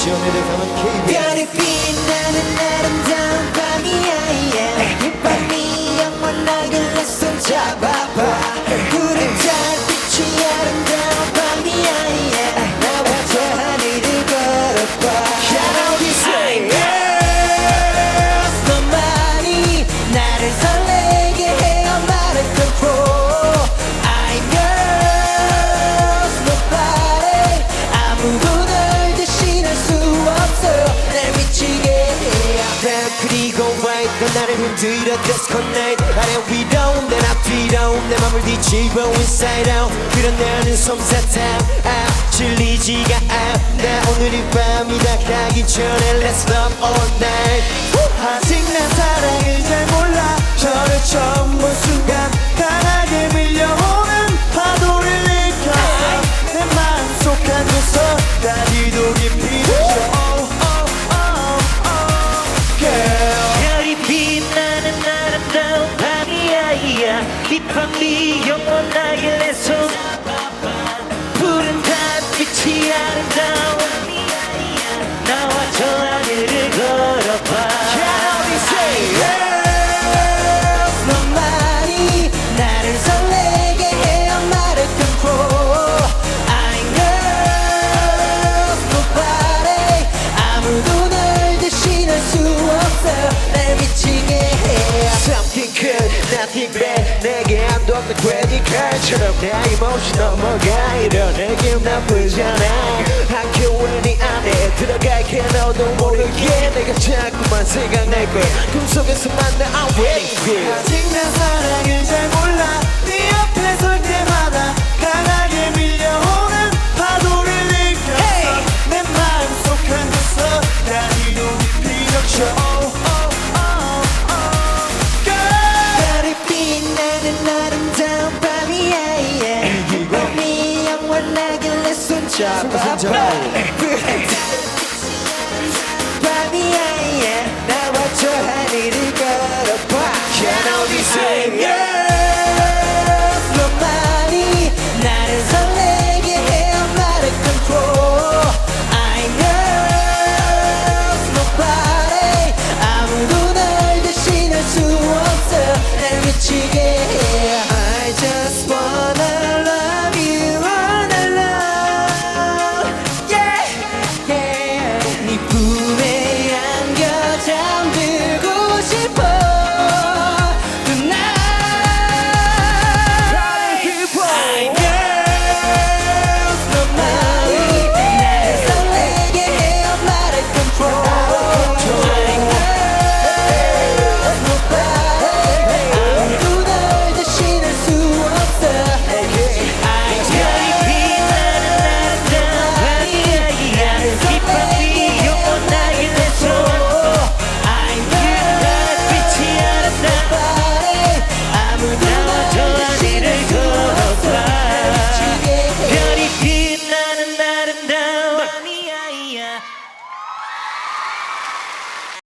시원해를 가면 KBS 별이 빛나는 아름다운 밤이야 나를 흔들어 disconnect 아래 위로 내 앞뒤로 내 맘을 뒤집어 inside out. 그런 나는 솜사탕. 아 질리지가 않나 오늘 이 밤이 다 가기 전에 Let's love all night. 아직 난 사랑 이 밤이 영 bad 내게 안도 없는 credit card처럼 내 emotion 넘어가 이런 느낌 나쁘지 않아. 학교에 네 안에 들어갈게 너도 모르게 내가 자꾸만 생각날 거야. 꿈속에서 만나 I'm waiting for you 아직 난 사랑을 잘 yeah. 이 밤이